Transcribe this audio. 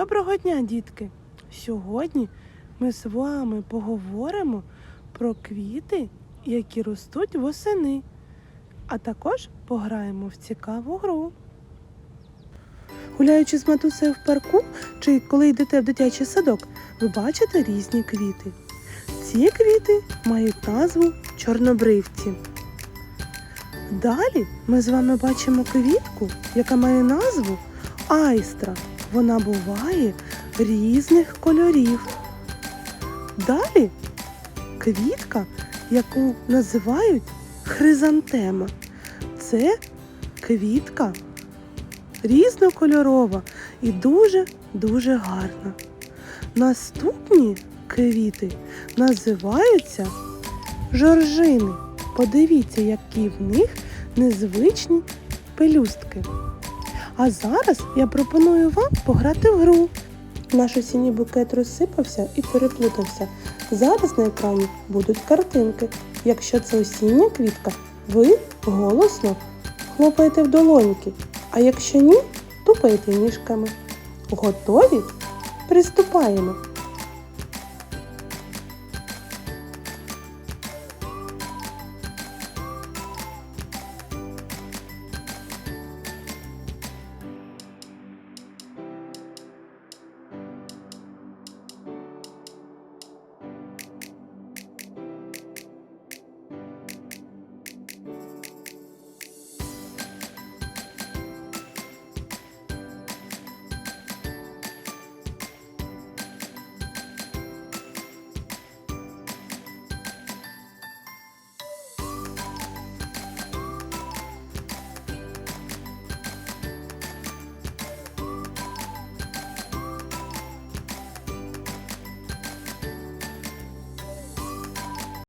Доброго дня, дітки! Сьогодні ми з вами поговоримо про квіти, які ростуть восени, а також пограємо в цікаву гру. Гуляючи з матусею в парку чи коли йдете в дитячий садок, ви бачите різні квіти. Ці квіти мають назву чорнобривці. Далі ми з вами бачимо квітку, яка має назву айстра. Вона буває різних кольорів. Далі квітка, яку називають хризантема. Це квітка різнокольорова і дуже-дуже гарна. Наступні квіти називаються жоржини. Подивіться, які в них незвичні пелюстки. А зараз я пропоную вам пограти в гру. Наш осінній букет розсипався і переплутався. Зараз на екрані будуть картинки. Якщо це осіння квітка, ви голосно хлопаєте в долоньки, а якщо ні, тупаєте ніжками. Готові? Приступаємо!